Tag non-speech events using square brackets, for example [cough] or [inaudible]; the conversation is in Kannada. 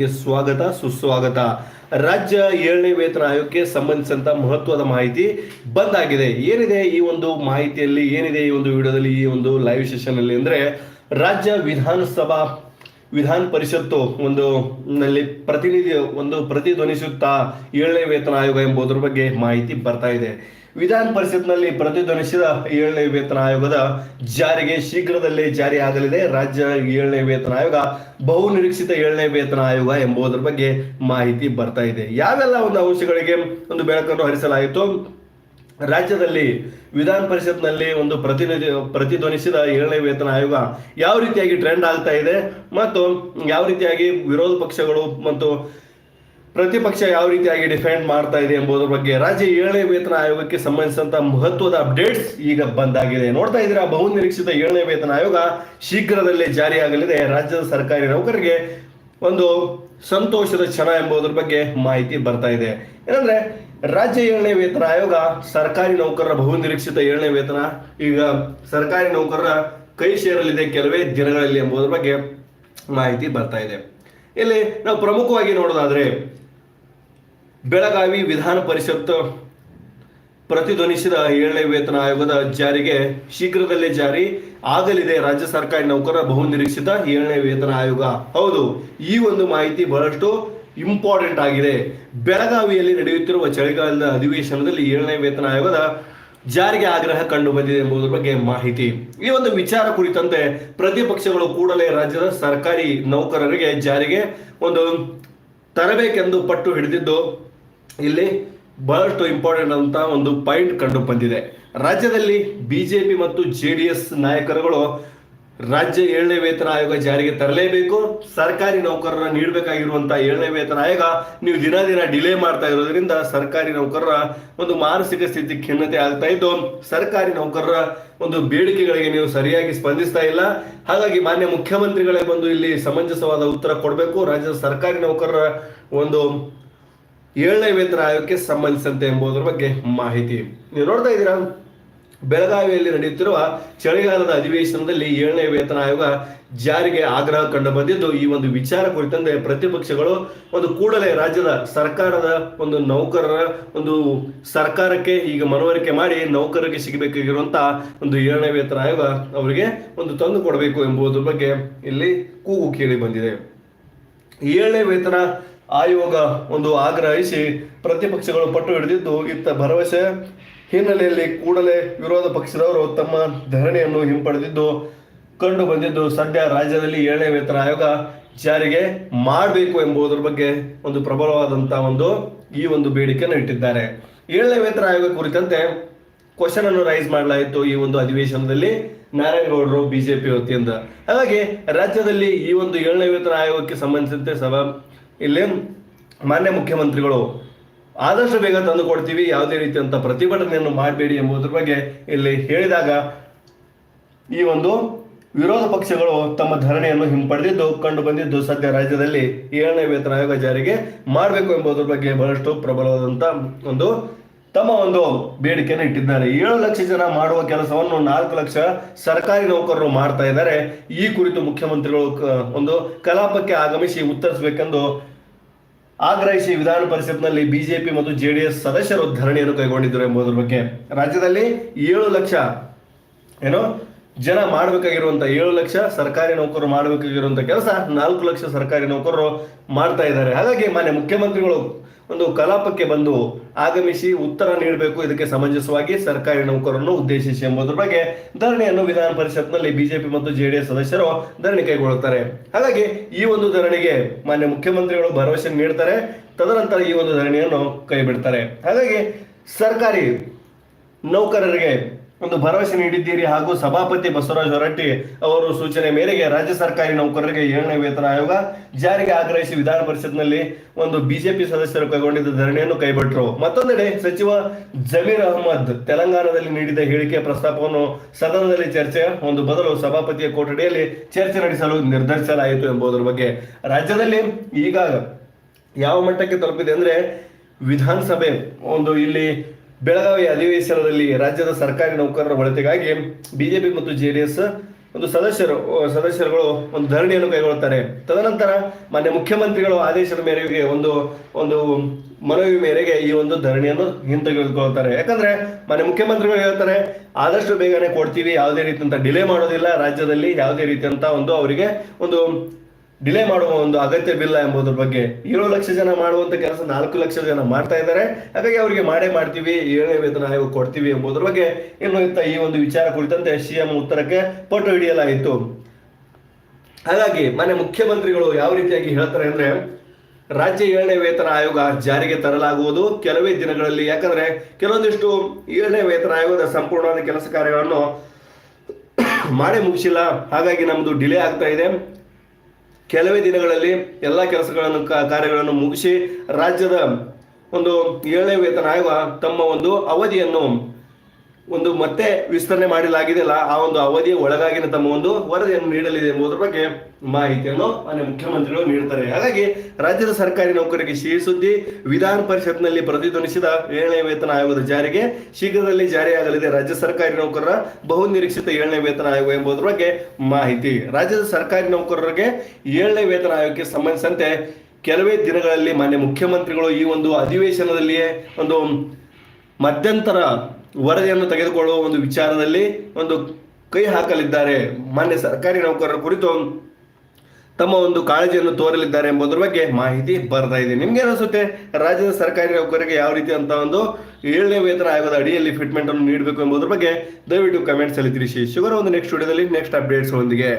ಸ್ವಾಗತ, ಸುಸ್ವಾಗತ. ರಾಜ್ಯ ಏಳನೇ ವೇತನ ಆಯೋಗಕ್ಕೆ ಸಂಬಂಧಿಸಿದಂತ ಮಹತ್ವದ ಮಾಹಿತಿ ಬಂದಾಗಿದೆ. ಏನಿದೆ ಈ ಒಂದು ಮಾಹಿತಿಯಲ್ಲಿ, ಏನಿದೆ ಈ ಒಂದು ವಿಡಿಯೋದಲ್ಲಿ, ಈ ಒಂದು ಲೈವ್ ಸೆಷನ್ ಅಲ್ಲಿ ಅಂದ್ರೆ, ರಾಜ್ಯ ವಿಧಾನಸಭಾ ವಿಧಾನ ಪರಿಷತ್ತು ಒಂದು ನಲ್ಲಿ ಪ್ರತಿನಿಧಿ ಒಂದು ಪ್ರತಿಧ್ವನಿಸುತ್ತಾ ಏಳನೇ ವೇತನ ಆಯೋಗ ಎಂಬುದರ ಬಗ್ಗೆ ಮಾಹಿತಿ ಬರ್ತಾ ಇದೆ. ವಿಧಾನ ಪರಿಷತ್ನಲ್ಲಿ ಪ್ರತಿಧ್ವನಿಸಿದ ಏಳನೇ ವೇತನ ಆಯೋಗದ ಜಾರಿಗೆ ಶೀಘ್ರದಲ್ಲೇ ಜಾರಿ ಆಗಲಿದೆ. ರಾಜ್ಯ ಏಳನೇ ವೇತನ ಆಯೋಗ, ಬಹು ನಿರೀಕ್ಷಿತ ಏಳನೇ ವೇತನ ಆಯೋಗ ಎಂಬುದರ ಬಗ್ಗೆ ಮಾಹಿತಿ ಬರ್ತಾ ಇದೆ. ಯಾವೆಲ್ಲ ಒಂದು ಅಂಶಗಳಿಗೆ ಒಂದು ಬೆಳಕನ್ನು ಹರಿಸಲಾಯಿತು? ರಾಜ್ಯದಲ್ಲಿ ವಿಧಾನ ಪರಿಷತ್ನಲ್ಲಿ ಒಂದು ಪ್ರತಿನಿಧಿ, ಪ್ರತಿಧ್ವನಿಸಿದ ಏಳನೇ ವೇತನ ಆಯೋಗ ಯಾವ ರೀತಿಯಾಗಿ ಟ್ರೆಂಡ್ ಆಗ್ತಾ ಇದೆ ಮತ್ತು ಯಾವ ರೀತಿಯಾಗಿ ವಿರೋಧ ಪಕ್ಷಗಳು ಮತ್ತು ಪ್ರತಿಪಕ್ಷ ಯಾವ ರೀತಿಯಾಗಿ ಡಿಫೆಂಡ್ ಮಾಡ್ತಾ ಇದೆ ಎಂಬುದರ ಬಗ್ಗೆ ರಾಜ್ಯ ಏಳನೇ ವೇತನ ಆಯೋಗಕ್ಕೆ ಸಂಬಂಧಿಸಿದಂತ ಮಹತ್ವದ ಅಪ್ಡೇಟ್ಸ್ ಈಗ ಬಂದಾಗಿದೆ. ನೋಡ್ತಾ ಇದ್ದೀರಾ ಬಹು ನಿರೀಕ್ಷಿತ ಏಳನೇ ವೇತನ ಆಯೋಗ ಶೀಘ್ರದಲ್ಲೇ ಜಾರಿಯಾಗಲಿದೆ. ರಾಜ್ಯದ ಸರ್ಕಾರಿ ನೌಕರರಿಗೆ ಒಂದು ಸಂತೋಷದ ಕ್ಷಣ ಎಂಬುದರ ಬಗ್ಗೆ ಮಾಹಿತಿ ಬರ್ತಾ ಇದೆ. ಏನಂದ್ರೆ, ರಾಜ್ಯ ಏಳನೇ ವೇತನ ಆಯೋಗ ಸರ್ಕಾರಿ ನೌಕರರ ಬಹು ನಿರೀಕ್ಷಿತ ಏಳನೇ ವೇತನ, ಈಗ ಸರ್ಕಾರಿ ನೌಕರರ ಕೈ ಸೇರಲಿದೆ ಕೆಲವೇ ದಿನಗಳಲ್ಲಿ ಎಂಬುದರ ಬಗ್ಗೆ ಮಾಹಿತಿ ಬರ್ತಾ ಇದೆ. ಇಲ್ಲಿ ನಾವು ಪ್ರಮುಖವಾಗಿ ನೋಡೋದಾದ್ರೆ, ಬೆಳಗಾವಿ ವಿಧಾನ ಪರಿಷತ್ ಪ್ರತಿಧ್ವನಿಸಿದ ಏಳನೇ ವೇತನ ಆಯೋಗದ ಜಾರಿಗೆ ಶೀಘ್ರದಲ್ಲೇ ಜಾರಿ. ಆಗಲಿದೆ, ರಾಜ್ಯ ಸರ್ಕಾರಿ ನೌಕರರ ಬಹು ನಿರೀಕ್ಷಿತ ಏಳನೇ ವೇತನ ಆಯೋಗ. ಹೌದು, ಈ ಒಂದು ಮಾಹಿತಿ ಬಹಳಷ್ಟು ಇಂಪಾರ್ಟೆಂಟ್ ಆಗಿದೆ. ಬೆಳಗಾವಿಯಲ್ಲಿ ನಡೆಯುತ್ತಿರುವ ಚಳಿಗಾಲದ ಅಧಿವೇಶನದಲ್ಲಿ ಏಳನೇ ವೇತನ ಆಯೋಗದ ಜಾರಿಗೆ ಆಗ್ರಹ ಕಂಡು ಬಂದಿದೆ ಎಂಬುದರ ಬಗ್ಗೆ ಮಾಹಿತಿ. ಈ ಒಂದು ವಿಚಾರ ಕುರಿತಂತೆ ಪ್ರತಿಪಕ್ಷಗಳು ಕೂಡಲೇ ರಾಜ್ಯದ ಸರ್ಕಾರಿ ನೌಕರರಿಗೆ ಜಾರಿಗೆ ಒಂದು ತರಬೇಕೆಂದು ಪಟ್ಟು ಹಿಡಿದಿದ್ದು. ಇಲ್ಲಿ ಬಹಳಷ್ಟು ಇಂಪಾರ್ಟೆಂಟ್ ಅಂತ ಒಂದು ಪಾಯಿಂಟ್ ಕಂಡು ಬಂದಿದೆ. ರಾಜ್ಯದಲ್ಲಿ ಬಿಜೆಪಿ ಮತ್ತು ಜೆ ಡಿ ಎಸ್ ನಾಯಕರುಗಳು ರಾಜ್ಯ ಏಳನೇ ವೇತನ ಆಯೋಗ ಜಾರಿಗೆ ತರಲೇಬೇಕು. ಸರ್ಕಾರಿ ನೌಕರರ ನೀಡಬೇಕಾಗಿರುವಂತಹ ಏಳನೇ ವೇತನ ಆಯೋಗ ನೀವು ದಿನ ದಿನ ಡಿಲೇ ಮಾಡ್ತಾ ಇರೋದ್ರಿಂದ ಸರ್ಕಾರಿ ನೌಕರರ ಒಂದು ಮಾನಸಿಕ ಸ್ಥಿತಿ ಖಿನ್ನತೆ ಆಗ್ತಾ ಇದ್ದು, ಸರ್ಕಾರಿ ನೌಕರರ ಒಂದು ಬೇಡಿಕೆಗಳಿಗೆ ನೀವು ಸರಿಯಾಗಿ ಸ್ಪಂದಿಸ್ತಾ ಇಲ್ಲ. ಹಾಗಾಗಿ ಮಾನ್ಯ ಮುಖ್ಯಮಂತ್ರಿಗಳೇ ಬಂದು ಇಲ್ಲಿ ಸಮಂಜಸವಾದ ಉತ್ತರ ಕೊಡಬೇಕು. ರಾಜ್ಯದ ಸರ್ಕಾರಿ ನೌಕರರ ಒಂದು ಏಳನೇ ವೇತನ ಆಯೋಗಕ್ಕೆ ಸಂಬಂಧಿಸಿದಂತೆ ಎಂಬುದರ ಬಗ್ಗೆ ಮಾಹಿತಿ. ನೀವು ನೋಡ್ತಾ ಇದ್ದೀರಾ? ಬೆಳಗಾವಿಯಲ್ಲಿ ನಡೆಯುತ್ತಿರುವ ಚಳಿಗಾಲದ ಅಧಿವೇಶನದಲ್ಲಿ ಏಳನೇ ವೇತನ ಆಯೋಗ ಜಾರಿಗೆ ಆಗ್ರಹ ಕಂಡು ಬಂದಿದ್ದು, ಈ ಒಂದು ವಿಚಾರ ಕುರಿತಂತೆ ಪ್ರತಿಪಕ್ಷಗಳು ಒಂದು ಕೂಡಲೇ ರಾಜ್ಯದ ಸರ್ಕಾರದ ಒಂದು ನೌಕರರ ಒಂದು ಸರ್ಕಾರಕ್ಕೆ ಈಗ ಮನವರಿಕೆ ಮಾಡಿ ನೌಕರರಿಗೆ ಸಿಗಬೇಕಾಗಿರುವಂತಹ ಒಂದು ಏಳನೇ ವೇತನ ಆಯೋಗ ಅವರಿಗೆ ಒಂದು ತಂದು ಕೊಡಬೇಕು ಎಂಬುದರ ಬಗ್ಗೆ ಇಲ್ಲಿ ಕೂಗು ಕೇಳಿ ಬಂದಿದೆ. ಏಳನೇ ವೇತನ ಆಯೋಗ ಒಂದು ಆಗ್ರಹಿಸಿ ಪ್ರತಿಪಕ್ಷಗಳು ಪಟ್ಟು ಹಿಡಿದಿದ್ದು ಇತ್ತ ಭರವಸೆ ಹಿನ್ನೆಲೆಯಲ್ಲಿ ಕೂಡಲೇ ವಿರೋಧ ಪಕ್ಷದವರು ತಮ್ಮ ಧರಣಿಯನ್ನು ಹಿಂಪಡೆದಿದ್ದು, ಕಂಡು ಬಂದಿದ್ದು ಸದ್ಯ ರಾಜ್ಯದಲ್ಲಿ ಏಳನೇ ವೇತನ ಆಯೋಗ ಜಾರಿಗೆ ಮಾಡಬೇಕು ಎಂಬುದರ ಬಗ್ಗೆ ಒಂದು ಪ್ರಬಲವಾದಂತಹ ಒಂದು ಈ ಒಂದು ಬೇಡಿಕೆಯನ್ನು ಇಟ್ಟಿದ್ದಾರೆ. ಏಳನೇ ವೇತನ ಆಯೋಗ ಕುರಿತಂತೆ ಕ್ವಶನ್ ಅನ್ನು ರೈಸ್ ಮಾಡಲಾಯಿತು ಈ ಒಂದು ಅಧಿವೇಶನದಲ್ಲಿ. ನಾರಾಯಣಗೌಡರು, ಬಿಜೆಪಿ ವತಿಯಿಂದ. ಹಾಗಾಗಿ ರಾಜ್ಯದಲ್ಲಿ ಈ ಒಂದು ಏಳನೇ ವೇತನ ಆಯೋಗಕ್ಕೆ ಸಂಬಂಧಿಸಿದಂತೆ ಸಭಾ ಇಲ್ಲಿ ಮಾನ್ಯ ಮುಖ್ಯಮಂತ್ರಿಗಳು, ಆದಷ್ಟು ಬೇಗ ತಂದು ಕೊಡ್ತೀವಿ, ಯಾವುದೇ ರೀತಿಯಂತ ಪ್ರತಿಭಟನೆಯನ್ನು ಮಾಡಬೇಡಿ ಎಂಬುದರ ಬಗ್ಗೆ ಇಲ್ಲಿ ಹೇಳಿದಾಗ ಈ ಒಂದು ವಿರೋಧ ಪಕ್ಷಗಳು ತಮ್ಮ ಧರಣಿಯನ್ನು ಹಿಂಪಡೆದಿದ್ದು, ಕಂಡು ಬಂದಿದ್ದು ಸದ್ಯ ರಾಜ್ಯದಲ್ಲಿ ಏಳನೇ ವೇತನ ಆಯೋಗ ಜಾರಿಗೆ ಮಾಡಬೇಕು ಎಂಬುದರ ಬಗ್ಗೆ ಬಹಳಷ್ಟು ಪ್ರಬಲವಾದಂಥ ಒಂದು ತಮ್ಮ ಒಂದು ಬೇಡಿಕೆಯನ್ನು ಇಟ್ಟಿದ್ದಾರೆ. ಏಳು ಲಕ್ಷ ಜನ ಮಾಡುವ ಕೆಲಸವನ್ನು ನಾಲ್ಕು ಲಕ್ಷ ಸರ್ಕಾರಿ ನೌಕರರು ಮಾಡ್ತಾ ಇದ್ದಾರೆ. ಈ ಕುರಿತು ಮುಖ್ಯಮಂತ್ರಿಗಳು ಒಂದು ಕಲಾಪಕ್ಕೆ ಆಗಮಿಸಿ ಉತ್ತರಿಸಬೇಕೆಂದು ಆಗ್ರಹಿಸಿ ವಿಧಾನ ಪರಿಷತ್ನಲ್ಲಿ ಬಿಜೆಪಿ ಮತ್ತು ಜೆಡಿಎಸ್ ಸದಸ್ಯರು ಧರಣಿಯನ್ನು ಕೈಗೊಂಡಿದ್ದರು ಎಂಬುದರ ಬಗ್ಗೆ. ರಾಜ್ಯದಲ್ಲಿ ಏಳು ಲಕ್ಷ, ಏನು ಜನ ಮಾಡಬೇಕಾಗಿರುವಂತ ಏಳು ಲಕ್ಷ ಸರ್ಕಾರಿ ನೌಕರರು ಮಾಡಬೇಕಾಗಿರುವಂತ ಕೆಲಸ ನಾಲ್ಕು ಲಕ್ಷ ಸರ್ಕಾರಿ ನೌಕರರು ಮಾಡ್ತಾ ಇದ್ದಾರೆ. ಹಾಗಾಗಿ ಮಾನ್ಯ ಮುಖ್ಯಮಂತ್ರಿಗಳು ಒಂದು ಕಲಾಪಕ್ಕೆ ಬಂದು ಆಗಮಿಸಿ ಉತ್ತರ ನೀಡಬೇಕು. ಇದಕ್ಕೆ ಸಮಂಜಸವಾಗಿ ಸರ್ಕಾರಿ ನೌಕರರನ್ನು ಉದ್ದೇಶಿಸಿ ಎಂಬುದರ ಬಗ್ಗೆ ಧರಣಿಯನ್ನು ವಿಧಾನ ಪರಿಷತ್ನಲ್ಲಿ ಬಿಜೆಪಿ ಮತ್ತು ಜೆಡಿಎಸ್ ಸದಸ್ಯರು ಧರಣಿ ಕೈಗೊಳ್ಳುತ್ತಾರೆ. ಹಾಗಾಗಿ ಈ ಒಂದು ಧರಣಿಗೆ ಮಾನ್ಯ ಮುಖ್ಯಮಂತ್ರಿಗಳು ಭರವಸೆ ನೀಡ್ತಾರೆ. ತದನಂತರ ಈ ಒಂದು ಧರಣಿಯನ್ನು ಕೈ ಬಿಡ್ತಾರೆ. ಹಾಗಾಗಿ ಸರ್ಕಾರಿ ನೌಕರರಿಗೆ ಒಂದು ಭರವಸೆ ನೀಡಿದ್ದೀರಿ ಹಾಗೂ ಸಭಾಪತಿ ಬಸವರಾಜ ಹೊರಟ್ಟಿ ಅವರು ಸೂಚನೆ ಮೇರೆಗೆ ರಾಜ್ಯ ಸರ್ಕಾರಿ ನೌಕರರಿಗೆ ಏಳನೇ ವೇತನ ಆಯೋಗ ಜಾರಿಗೆ ಆಗ್ರಹಿಸಿ ವಿಧಾನ ಪರಿಷತ್ನಲ್ಲಿ ಒಂದು ಬಿಜೆಪಿ ಸದಸ್ಯರು ಕೈಗೊಂಡಿದ್ದ ಧರಣಿಯನ್ನು ಕೈಬಿಟ್ಟರು ಮತ್ತೊಂದೆಡೆ ಸಚಿವ ಜಮೀರ್ ಅಹಮದ್ ತೆಲಂಗಾಣದಲ್ಲಿ ನೀಡಿದ ಹೇಳಿಕೆ ಪ್ರಸ್ತಾಪವನ್ನು ಸದನದಲ್ಲಿ ಚರ್ಚೆ, ಒಂದು ಬದಲು ಸಭಾಪತಿಯ ಕೊಠಡಿಯಲ್ಲಿ ಚರ್ಚೆ ನಡೆಸಲು ನಿರ್ಧರಿಸಲಾಯಿತು ಎಂಬುದರ ಬಗ್ಗೆ. ರಾಜ್ಯದಲ್ಲಿ ಈಗ ಯಾವ ಮಟ್ಟಕ್ಕೆ ತಲುಪಿದೆ ಅಂದ್ರೆ ವಿಧಾನಸಭೆ ಒಂದು ಇಲ್ಲಿ ಬೆಳಗಾವಿ ಅಧಿವೇಶನದಲ್ಲಿ ರಾಜ್ಯದ ಸರ್ಕಾರಿ ನೌಕರರ ಒಳತಿಗಾಗಿ ಬಿಜೆಪಿ ಮತ್ತು ಜೆಡಿಎಸ್ ಒಂದು ಸದಸ್ಯರು ಸದಸ್ಯರುಗಳು ಒಂದು ಧರಣಿಯನ್ನು ಕೈಗೊಳ್ಳುತ್ತಾರೆ. ತದನಂತರ ಮಾನ್ಯ ಮುಖ್ಯಮಂತ್ರಿಗಳು ಆದೇಶದ ಮೇರೆಗೆ ಒಂದು ಒಂದು ಮನವಿ ಮೇರೆಗೆ ಈ ಒಂದು ಧರಣಿಯನ್ನು ಹಿಂತೆಗೆದುಕೊಳ್ತಾರೆ ಯಾಕಂದ್ರೆ ಮಾನ್ಯ ಮುಖ್ಯಮಂತ್ರಿಗಳು ಹೇಳ್ತಾರೆ, ಆದಷ್ಟು ಬೇಗನೆ ಕೊಡ್ತೀವಿ, ಯಾವುದೇ ರೀತಿಯಂತ ಡಿಲೇ ಮಾಡೋದಿಲ್ಲ, ರಾಜ್ಯದಲ್ಲಿ ಯಾವುದೇ ರೀತಿಯಂತ ಒಂದು ಅವರಿಗೆ ಒಂದು ಡಿಲೇ ಮಾಡುವ ಒಂದು ಅಗತ್ಯವಿಲ್ಲ ಎಂಬುದರ ಬಗ್ಗೆ ಏಳು ಲಕ್ಷ ಜನ ಮಾಡುವಂತ ಕೆಲಸ ನಾಲ್ಕು ಲಕ್ಷ ಜನ ಮಾಡ್ತಾ ಇದ್ದಾರೆ. ಹಾಗಾಗಿ ಅವರಿಗೆ ಮಾಡೇ ಮಾಡ್ತೀವಿ ಏಳನೇ ವೇತನ ಆಯೋಗ ಕೊಡ್ತೀವಿ ಎಂಬುದರ ಬಗ್ಗೆ ಇನ್ನು ಈ ಒಂದು ವಿಚಾರ ಕುರಿತಂತೆ ಸಿಎಂ ಉತ್ತರಕ್ಕೆ ಪಟ್ಟು ಹಿಡಿಯಲಾಯಿತು. ಹಾಗಾಗಿ ಮನೆ ಮುಖ್ಯಮಂತ್ರಿಗಳು ಯಾವ ರೀತಿಯಾಗಿ ಹೇಳ್ತಾರೆ ಅಂದ್ರೆ, ರಾಜ್ಯ ಏಳನೇ ವೇತನ ಆಯೋಗ ಜಾರಿಗೆ ತರಲಾಗುವುದು. ಕೆಲವೇ ದಿನಗಳಲ್ಲಿ ಯಾಕಂದ್ರೆ ಕೆಲವೊಂದಿಷ್ಟು ಏಳನೇ ವೇತನ ಆಯೋಗದ ಸಂಪೂರ್ಣವಾದ ಕೆಲಸ ಕಾರ್ಯಗಳನ್ನು [coughs] ಮಾಡೇ ಮುಗಿಸಿಲ್ಲ. ಹಾಗಾಗಿ ನಮ್ದು ಡಿಲೇ ಆಗ್ತಾ ಇದೆ. ಕೆಲವೇ ದಿನಗಳಲ್ಲಿ ಎಲ್ಲ ಕೆಲಸಗಳನ್ನು ಕಾರ್ಯಗಳನ್ನು ಮುಗಿಸಿ ರಾಜ್ಯದ ಒಂದು ಏಳನೇ ವೇತನ ಆಯೋಗ ತಮ್ಮ ಒಂದು ಅವಧಿಯನ್ನು ಒಂದು ಮತ್ತೆ ವಿಸ್ತರಣೆ ಮಾಡಲಾಗಿದೆಯಲ್ಲ, ಆ ಒಂದು ಅವಧಿಯ ಒಳಗಾಗಿನ ತಮ್ಮ ಒಂದು ವರದಿಯನ್ನು ನೀಡಲಿದೆ ಎಂಬುದರ ಬಗ್ಗೆ ಮಾಹಿತಿಯನ್ನು ಮಾನ್ಯ ಮುಖ್ಯಮಂತ್ರಿಗಳು ನೀಡುತ್ತಾರೆ ಹಾಗಾಗಿ ರಾಜ್ಯದ ಸರ್ಕಾರಿ ನೌಕರಿಗೆ ಸಿಹಿ ಸುದ್ದಿ, ವಿಧಾನ ಪರಿಷತ್ನಲ್ಲಿ ಪ್ರತಿಧ್ವನಿಸಿದ ಏಳನೇ ವೇತನ ಆಯೋಗದ ಜಾರಿಗೆ ಶೀಘ್ರದಲ್ಲಿ ಜಾರಿಯಾಗಲಿದೆ. ರಾಜ್ಯ ಸರ್ಕಾರಿ ನೌಕರರ ಬಹು ನಿರೀಕ್ಷಿತ ಏಳನೇ ವೇತನ ಆಯೋಗ ಎಂಬುದರ ಬಗ್ಗೆ ಮಾಹಿತಿ. ರಾಜ್ಯದ ಸರ್ಕಾರಿ ನೌಕರರಿಗೆ ಏಳನೇ ವೇತನ ಆಯೋಗಕ್ಕೆ ಸಂಬಂಧಿಸಿದಂತೆ ಕೆಲವೇ ದಿನಗಳಲ್ಲಿ ಮಾನ್ಯ ಮುಖ್ಯಮಂತ್ರಿಗಳು ಈ ಒಂದು ಅಧಿವೇಶನದಲ್ಲಿಯೇ ಒಂದು ಮಧ್ಯಂತರ ವರದಿಯನ್ನು ತೆಗೆದುಕೊಳ್ಳುವ ಒಂದು ವಿಚಾರದಲ್ಲಿ ಒಂದು ಕೈ ಹಾಕಲಿದ್ದಾರೆ ಮಾನ್ಯ ಸರ್ಕಾರಿ ನೌಕರರ ಕುರಿತು ತಮ್ಮ ಒಂದು ಕಾಳಜಿಯನ್ನು ತೋರಲಿದ್ದಾರೆ ಎಂಬುದರ ಬಗ್ಗೆ ಮಾಹಿತಿ ಬರ್ತಾ ಇದೆ. ನಿಮ್ಗೆ ಅನಿಸುತ್ತೆ ರಾಜ್ಯದ ಸರ್ಕಾರಿ ನೌಕರರಿಗೆ ಯಾವ ರೀತಿ ಅಂತ ಒಂದು ಏಳನೇ ವೇತನ ಆಯೋಗದ ಅಡಿಯಲ್ಲಿ ಫಿಟ್ಮೆಂಟ್ ಅನ್ನು ನೀಡಬೇಕು ಎಂಬುದರ ಬಗ್ಗೆ ದಯವಿಟ್ಟು ಕಮೆಂಟ್ಸ್ ಅಲ್ಲಿ ತಿಳಿಸಿ ಶುಗರ್ ಒಂದು ನೆಕ್ಸ್ಟ್ ವಿಡಿಯೋದಲ್ಲಿ ನೆಕ್ಸ್ಟ್ ಅಪ್ಡೇಟ್ಸ್ ಒಂದಿಗೆ.